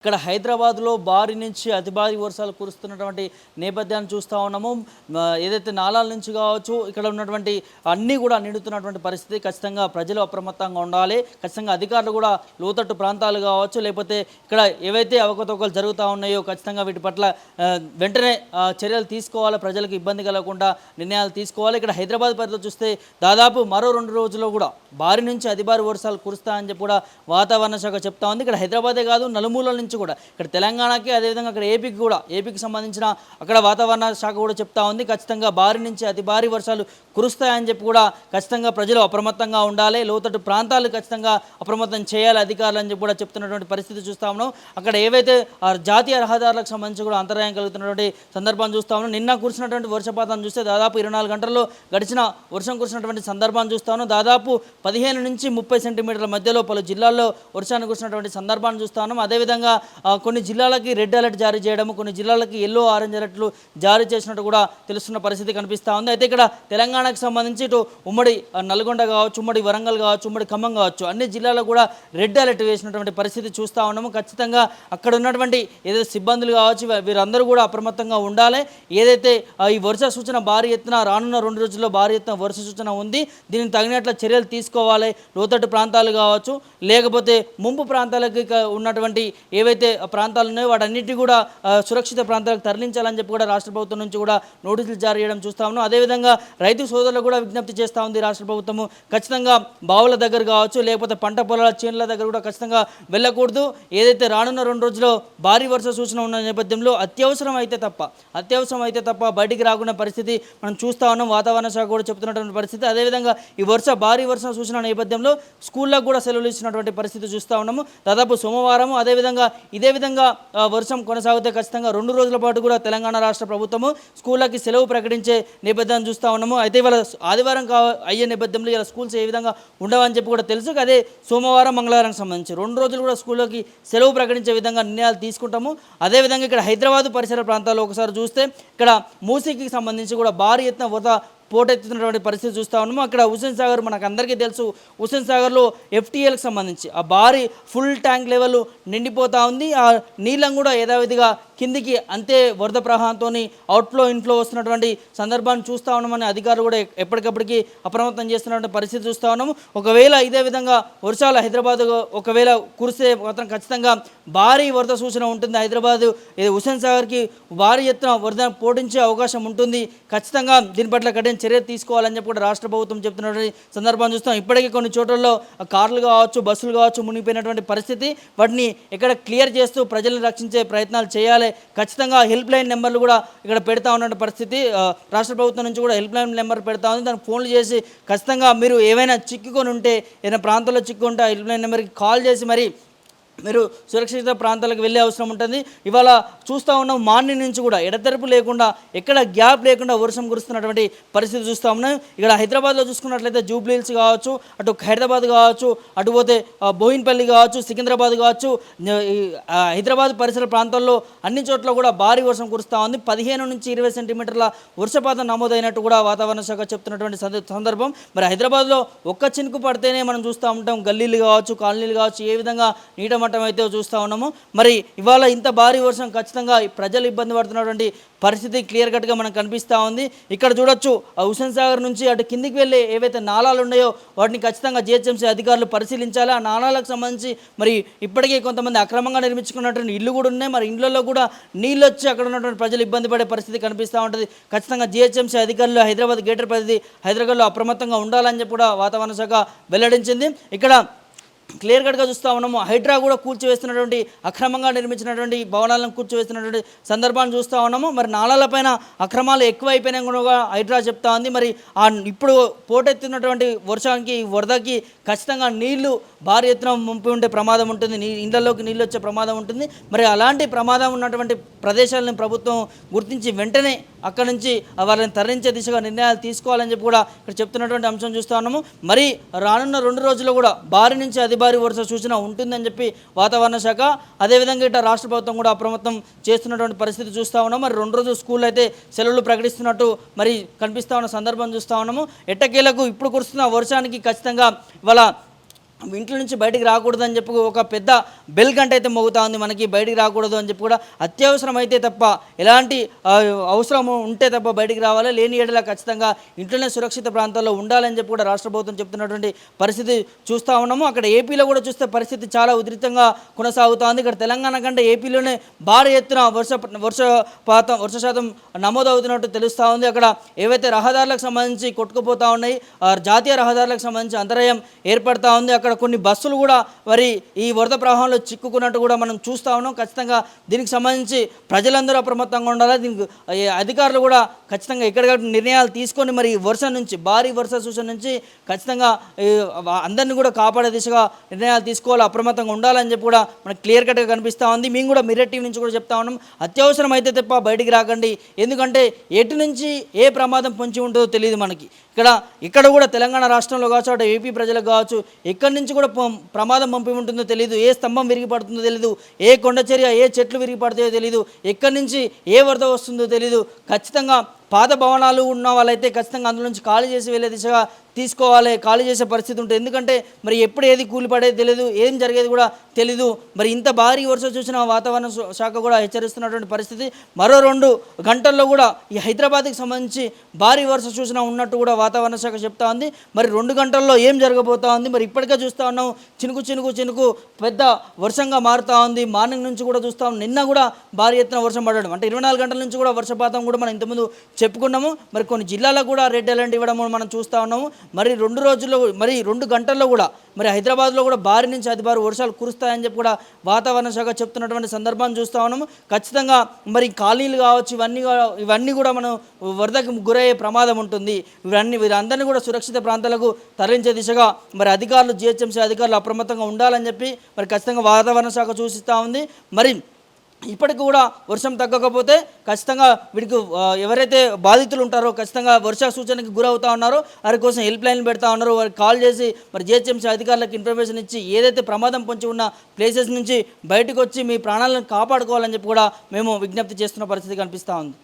ఇక్కడ హైదరాబాద్లో భారీ నుంచి అతి భారీ వర్షాలు కురుస్తున్నటువంటి నేపథ్యాన్ని చూస్తూ ఉన్నాము. ఏదైతే నాలాల నుంచి కావచ్చు ఇక్కడ ఉన్నటువంటి అన్నీ కూడా నిండుతున్నటువంటి పరిస్థితి. ఖచ్చితంగా ప్రజలు అప్రమత్తంగా ఉండాలి. ఖచ్చితంగా అధికారులు కూడా లోతట్టు ప్రాంతాలు కావచ్చు లేకపోతే ఇక్కడ ఏవైతే అవకతవకలు జరుగుతూ ఉన్నాయో ఖచ్చితంగా వీటి పట్ల వెంటనే చర్యలు తీసుకోవాలి. ప్రజలకు ఇబ్బంది కలగకుండా నిర్ణయాలు తీసుకోవాలి. ఇక్కడ హైదరాబాద్ పరిధిలో చూస్తే దాదాపు మరో రెండు రోజుల్లో కూడా భారీ నుంచి అతి భారీ వర్షాలు కురుస్తాయని చెప్పి కూడా వాతావరణ శాఖ చెప్తా ఉంది. ఇక్కడ హైదరాబాదే కాదు నలుమూల నుంచి కూడా. ఇక్కడ తెలంగాణకి అదేవిధంగా అక్కడ ఏపీకి కూడా ఏపీకి సంబంధించిన అక్కడ వాతావరణ శాఖ కూడా చెప్తా ఉంది. ఖచ్చితంగా భారీ నుంచి అతి భారీ వర్షాలు కురుస్తాయని చెప్పి కూడా ఖచ్చితంగా ప్రజలు అప్రమత్తంగా ఉండాలి. లోతట్టు ప్రాంతాలు ఖచ్చితంగా అప్రమత్తం చేయాలి అధికారులు అని చెప్పి కూడా చెప్తున్నటువంటి పరిస్థితి చూస్తా ఉన్నాం. అక్కడ ఏవైతే ఆ జాతీయ రహదారులకు సంబంధించి కూడా అంతరాయం కలుగుతున్నటువంటి సందర్భాన్ని చూస్తా ఉన్నాం. నిన్న కురిసినటువంటి వర్షపాతం చూస్తే దాదాపు ఇరవై నాలుగు గంటల్లో గడిచిన వర్షం కురిసినటువంటి సందర్భాన్ని చూస్తా ఉన్నాం. దాదాపు పదిహేను నుంచి ముప్పై సెంటీమీటర్ల మధ్యలో పలు జిల్లాల్లో వర్షాన్ని కురిసినటువంటి సందర్భాన్ని చూస్తా ఉన్నాం. అదేవిధంగా కొన్ని జిల్లాలకి రెడ్ అలర్ట్ జారీ చేయడం కొన్ని జిల్లాలకి ఎల్లో ఆరెంజ్ అలర్ట్లు జారీ చేసినట్టు కూడా తెలుస్తున్న పరిస్థితి కనిపిస్తూ ఉంది. అయితే ఇక్కడ తెలంగాణకు సంబంధించి ఇటు ఉమ్మడి నల్గొండ కావచ్చు ఉమ్మడి వరంగల్ కావచ్చు ఉమ్మడి ఖమ్మం కావచ్చు అన్ని జిల్లాలో కూడా రెడ్ అలర్ట్ వేసినటువంటి పరిస్థితి చూస్తూ ఉన్నాము. ఖచ్చితంగా అక్కడ ఉన్నటువంటి ఏదైతే సిబ్బందులు కావచ్చు వీరందరూ కూడా అప్రమత్తంగా ఉండాలి. ఏదైతే ఈ వర్ష సూచన భారీ ఎత్తున రానున్న రెండు రోజుల్లో భారీ ఎత్తున వర్ష సూచన ఉంది దీనికి తగినట్ల చర్యలు తీసుకోవాలి. లోతట్టు ప్రాంతాలు కావచ్చు లేకపోతే ముంపు ప్రాంతాలకి ఉన్నటువంటి ఏవైతే ప్రాంతాలు ఉన్నాయో వాటన్నిటి కూడా సురక్షిత ప్రాంతాలకు తరలించాలని చెప్పి కూడా రాష్ట్ర ప్రభుత్వం నుంచి కూడా నోటీసులు జారీ చేయడం చూస్తా ఉన్నాం. అదేవిధంగా రైతు సోదరులకు కూడా విజ్ఞప్తి చేస్తూ ఉంది రాష్ట్ర ప్రభుత్వము. ఖచ్చితంగా బావుల దగ్గర కావచ్చు లేకపోతే పంట పొలాల చేనుల దగ్గర కూడా ఖచ్చితంగా వెళ్ళకూడదు. ఏదైతే రానున్న రెండు రోజుల్లో భారీ వర్ష సూచన ఉన్న నేపథ్యంలో అత్యవసరం అయితే తప్ప అత్యవసరం అయితే తప్ప బయటికి రాకుండా పరిస్థితి మనం చూస్తా ఉన్నాం. వాతావరణ శాఖ కూడా చెప్తున్నటువంటి పరిస్థితి. అదేవిధంగా ఈ వర్ష భారీ వర్ష సూచన నేపథ్యంలో స్కూళ్ళకు కూడా సెలవులు ఇచ్చినటువంటి పరిస్థితి చూస్తూ ఉన్నాము. దాదాపు సోమవారం అదేవిధంగా ఇదే విధంగా వర్షం కొనసాగితే ఖచ్చితంగా రెండు రోజుల పాటు కూడా తెలంగాణ రాష్ట్ర ప్రభుత్వము స్కూళ్ళకి సెలవు ప్రకటించే నేపథ్యాన్ని చూస్తూ ఉన్నాము. అయితే ఇవాళ ఆదివారం కా అయ్యే నేపథ్యంలో ఇలా స్కూల్స్ ఏ విధంగా ఉండవని చెప్పి కూడా తెలుసు. అదే సోమవారం మంగళవారం సంబంధించి రెండు రోజులు కూడా స్కూళ్ళకి సెలవు ప్రకటించే విధంగా నిర్ణయాలు తీసుకుంటాము. అదేవిధంగా ఇక్కడ హైదరాబాద్ పరిసర ప్రాంతాల్లో ఒకసారి చూస్తే ఇక్కడ మూసీకి సంబంధించి కూడా భారీ ఎత్తున వరద పోటెత్తుతున్నటువంటి పరిస్థితి చూస్తూ ఉన్నాము. అక్కడ హుసేన్ సాగర్ మనకు అందరికీ తెలుసు. హుసేన్ సాగర్లో ఎఫ్టీఎల్కి సంబంధించి ఆ భారీ ఫుల్ ట్యాంక్ లెవెల్ నిండిపోతూ ఉంది. ఆ నీళ్ళం కూడా యథావిధిగా కిందికి అంతే వరద ప్రవాహంతో అవుట్ఫ్లో ఇన్ఫ్లో వస్తున్నటువంటి సందర్భాన్ని చూస్తూ ఉన్నామని అధికారులు కూడా ఎప్పటికప్పటికి అప్రమత్తం చేస్తున్నటువంటి పరిస్థితి చూస్తూ ఉన్నాము. ఒకవేళ ఇదే విధంగా వర్షాలు హైదరాబాద్ ఒకవేళ కురిస్తే మాత్రం ఖచ్చితంగా భారీ వరద సూచన ఉంటుంది. హైదరాబాద్ ఇది హుసేన్ సాగర్కి భారీ ఎత్తున వరద పోటించే అవకాశం ఉంటుంది. ఖచ్చితంగా దీని పట్ల కఠిన చర్య తీసుకోవాలని చెప్పి కూడా రాష్ట్ర ప్రభుత్వం చెప్తున్నటువంటి సందర్భాన్ని చూస్తాం. ఇప్పటికీ కొన్ని చోట్లలో కార్లు కావచ్చు బస్సులు కావచ్చు మునిగిపోయినటువంటి పరిస్థితి. వాటిని ఇక్కడ క్లియర్ చేస్తూ ప్రజలను రక్షించే ప్రయత్నాలు చేయాలి. ఖచ్చితంగా హెల్ప్ లైన్ నెంబర్లు కూడా ఇక్కడ పెడతా ఉన్న పరిస్థితి. రాష్ట్ర ప్రభుత్వం నుంచి కూడా హెల్ప్ లైన్ నెంబర్ పెడతా ఉంది. దానికి ఫోన్లు చేసి ఖచ్చితంగా మీరు ఏవైనా చిక్కుకొని ఉంటే ఏదైనా ప్రాంతంలో చిక్కుకుంటే ఆ హెల్ప్ లైన్ నెంబర్కి కాల్ చేసి మరి మీరు సురక్షిత ప్రాంతాలకు వెళ్ళే అవసరం ఉంటుంది. ఇవాళ చూస్తూ ఉన్నాం మార్నింగ్ నుంచి కూడా ఎడతెరపు లేకుండా ఎక్కడ గ్యాప్ లేకుండా వర్షం కురుస్తున్నటువంటి పరిస్థితి చూస్తూ ఉన్నాం. ఇక్కడ హైదరాబాద్లో చూసుకున్నట్లయితే జూబ్లీహిల్స్ కావచ్చు అటు హైదరాబాద్ కావచ్చు అటు పోతే బోయిన్పల్లి కావచ్చు సికింద్రాబాద్ కావచ్చు హైదరాబాద్ పరిసర ప్రాంతాల్లో అన్ని చోట్ల కూడా భారీ వర్షం కురుస్తూ ఉంది. పదిహేను నుంచి ఇరవై సెంటీమీటర్ల వర్షపాతం నమోదైనట్టు కూడా వాతావరణ శాఖ చెప్తున్నటువంటి సందర్భం. మరి హైదరాబాద్లో ఒక్క చినుకు పడితేనే మనం చూస్తూ ఉంటాం. గల్లీలు కావచ్చు కాలనీలు కావచ్చు ఏ విధంగా నీట మట్టం అయితే చూస్తూ ఉన్నాము. మరి ఇవాళ ఇంత భారీ వర్షం ఖచ్చితంగా ప్రజలు ఇబ్బంది పడుతున్నటువంటి పరిస్థితి క్లియర్ కట్గా మనకు కనిపిస్తూ ఉంది. ఇక్కడ చూడొచ్చు ఆ హుసేన్ సాగర్ నుంచి అటు కిందికి వెళ్ళే ఏవైతే నాలాలు ఉన్నాయో వాటిని ఖచ్చితంగా జిహెచ్ఎంసీ అధికారులు పరిశీలించాలి. ఆ నాలాలకు సంబంధించి మరి ఇప్పటికే కొంతమంది అక్రమంగా నిర్మించుకున్నటువంటి ఇల్లు కూడా ఉన్నాయి. మరి ఇండ్లలో కూడా నీళ్ళు వచ్చి అక్కడ ఉన్నటువంటి ప్రజలు ఇబ్బంది పడే పరిస్థితి కనిపిస్తూ ఉంటుంది. ఖచ్చితంగా జిహెచ్ఎంసీ అధికారులు హైదరాబాద్ గేటర్ పరిధి హైదరాబాద్లో అప్రమత్తంగా ఉండాలని చెప్పి కూడా వాతావరణ శాఖ వెల్లడించింది. ఇక్కడ క్లియర్ కట్గా చూస్తూ ఉన్నాము. హైడ్రా కూడా కూల్చివేస్తున్నటువంటి అక్రమంగా నిర్మించినటువంటి భవనాలను కూల్చివేస్తున్నటువంటి సందర్భాన్ని చూస్తూ ఉన్నాము. మరి నాళాలపైన అక్రమాలు ఎక్కువైపోయినా కూడా హైడ్రా చెప్తా ఉంది. మరి ఆ ఇప్పుడు పోటెత్తినటువంటి వర్షానికి వరదకి ఖచ్చితంగా నీళ్ళు భారీ ఎత్తున ముంపి ఉండే ప్రమాదం ఉంటుంది. నీ ఇళ్ళలోకి నీళ్ళు వచ్చే ప్రమాదం ఉంటుంది. మరి అలాంటి ప్రమాదం ఉన్నటువంటి ప్రదేశాలను ప్రభుత్వం గుర్తించి వెంటనే అక్కడి నుంచి వాళ్ళని తరలించే దిశగా నిర్ణయాలు తీసుకోవాలని చెప్పి కూడా ఇక్కడ చెప్తున్నటువంటి అంశం చూస్తూ ఉన్నాము. మరి రానున్న రెండు రోజుల్లో కూడా భారీ నుంచి అతి భారీ వరుస సూచన ఉంటుందని చెప్పి వాతావరణ శాఖ అదేవిధంగా ఇట్లా రాష్ట్ర ప్రభుత్వం కూడా అప్రమత్తం చేస్తున్నటువంటి పరిస్థితి చూస్తూ ఉన్నాం మరి రెండు రోజులు స్కూల్ అయితే సెలవులు ప్రకటిస్తున్నట్టు మరి కనిపిస్తూ ఉన్న సందర్భం చూస్తూ ఉన్నాము. ఎట్టకేలకు ఇప్పుడు కురుస్తున్న వర్షానికి ఖచ్చితంగా ఇవాళ ఇంట్లో నుంచి బయటికి రాకూడదు అని చెప్పి ఒక పెద్ద బెల్ గంట అయితే మోగుతా ఉంది. మనకి బయటికి రాకూడదు అని చెప్పి కూడా అత్యవసరం అయితే తప్ప ఎలాంటి అవసరం ఉంటే తప్ప బయటికి రావాలి. లేని ఏడలా ఖచ్చితంగా ఇంట్లోనే సురక్షిత ప్రాంతాల్లో ఉండాలని చెప్పి కూడా రాష్ట్ర ప్రభుత్వం చెప్తున్నటువంటి పరిస్థితి చూస్తూ ఉన్నాము. అక్కడ ఏపీలో కూడా చూస్తే పరిస్థితి చాలా ఉధృతంగా కొనసాగుతూ ఉంది ఇక్కడ తెలంగాణ కంటే ఏపీలోనే భారీ ఎత్తున వర్ష వర్షపాతం వర్ష శాతం నమోదవుతున్నట్టు తెలుస్తూ ఉంది. అక్కడ ఏవైతే రహదారులకు సంబంధించి కొట్టుకుపోతూ ఉన్నాయి ఆ జాతీయ రహదారులకు సంబంధించి అంతరాయం ఏర్పడతా ఉంది. అక్కడ కొన్ని బస్సులు కూడా మరి ఈ వరద ప్రవాహంలో చిక్కుకున్నట్టు కూడా మనం చూస్తూ ఉన్నాం. ఖచ్చితంగా దీనికి సంబంధించి ప్రజలందరూ అప్రమత్తంగా ఉండాలి? దీనికి అధికారులు కూడా ఖచ్చితంగా ఎక్కడికక్కడ నిర్ణయాలు తీసుకొని మరి ఈ వర్షం నుంచి భారీ వర్ష సూచన నుంచి ఖచ్చితంగా అందరినీ కూడా కాపాడే దిశగా నిర్ణయాలు తీసుకోవాలి అప్రమత్తంగా ఉండాలని చెప్పి కూడా మనకు క్లియర్ కట్గా కనిపిస్తూ ఉంది. మేము కూడా మిర్రర్ టీవీ నుంచి కూడా చెప్తా ఉన్నాం. అత్యవసరం అయితే తప్ప బయటికి రాకండి. ఎందుకంటే ఎటు నుంచి ఏ ప్రమాదం పొంచి ఉంటుందో తెలియదు మనకి. ఇక్కడ ఇక్కడ కూడా తెలంగాణ రాష్ట్రంలో కావచ్చు అటు ఏపీ ప్రజలకు కావచ్చు ఎక్కడి నుంచి కూడా ప్రమాదం పంపి ఉంటుందో తెలియదు ఏ స్తంభం విరిగిపడుతుందో తెలియదు ఏ కొండచర్య ఏ చెట్లు విరిగిపడతాయో తెలియదు ఎక్కడి నుంచి ఏ వరద వస్తుందో తెలియదు ఖచ్చితంగా పాత భవనాలు ఉన్న వాళ్ళైతే ఖచ్చితంగా అందులో నుంచి ఖాళీ చేసి వెళ్ళే దిశగా తీసుకోవాలి ఖాళీ చేసే పరిస్థితి ఉంటుంది. ఎందుకంటే మరి ఎప్పుడు ఏది కూలిపడేది తెలియదు ఏం జరిగేది కూడా తెలీదు. మరి ఇంత భారీ వర్షం చూసిన వాతావరణ శా- శాఖ కూడా హెచ్చరిస్తున్నటువంటి పరిస్థితి. మరో రెండు గంటల్లో కూడా ఈ హైదరాబాద్కి సంబంధించి భారీ వర్ష సూచన ఉన్నట్టు కూడా వాతావరణ శాఖ చెప్తా ఉంది. మరి రెండు గంటల్లో ఏం జరగబోతా ఉంది? మరి ఇప్పటికే చూస్తూ ఉన్నాం చినుకు చినుకు చినుకు పెద్ద వర్షంగా మారుతూ ఉంది. మార్నింగ్ నుంచి కూడా చూస్తాం నిన్న కూడా భారీ ఎత్తున వర్షం పడడం అంటే ఇరవై నాలుగు గంటల నుంచి కూడా వర్షపాతం కూడా మనం ఇంతకుముందు చెప్పుకున్నాము. మరి కొన్ని జిల్లాలో కూడా రెడ్ అలర్ట్ ఇవ్వడం మనం చూస్తూ ఉన్నాము. మరి రెండు రోజుల్లో మరి రెండు గంటల్లో కూడా మరి హైదరాబాద్లో కూడా భారీ నుంచి అతి భారీ వర్షాలు కురుస్తాయని చెప్పి కూడా వాతావరణ శాఖ చెప్తున్నటువంటి సందర్భాన్ని చూస్తూ ఉన్నాము. ఖచ్చితంగా మరి కాలనీలు కావచ్చు ఇవన్నీ ఇవన్నీ కూడా మనం వరదకు గురయ్యే ప్రమాదం ఉంటుంది. ఇవన్నీ వీరందరినీ కూడా సురక్షిత ప్రాంతాలకు తరలించే దిశగా మరి అధికారులు జిహెచ్ఎంసీ అధికారులు అప్రమత్తంగా ఉండాలని చెప్పి మరి ఖచ్చితంగా వాతావరణ శాఖ సూచిస్తూ ఉంది. మరి ఇప్పటికి కూడా వర్షం తగ్గకపోతే ఖచ్చితంగా వీడికి ఎవరైతే బాధితులు ఉంటారో ఖచ్చితంగా వర్ష సూచనకి గురవుతా ఉన్నారో వారి కోసం హెల్ప్ లైన్ పెడతా ఉన్నారు వారికి కాల్ చేసి మరి జిహెచ్ఎంసీ అధికారులకు ఇన్ఫర్మేషన్ ఇచ్చి ఏదైతే ప్రమాదం పొంచి ఉన్న ప్లేసెస్ నుంచి బయటకు వచ్చి మీ ప్రాణాలను కాపాడుకోవాలని చెప్పి కూడా మేము విజ్ఞప్తి చేస్తున్న పరిస్థితి కనిపిస్తూ ఉంది.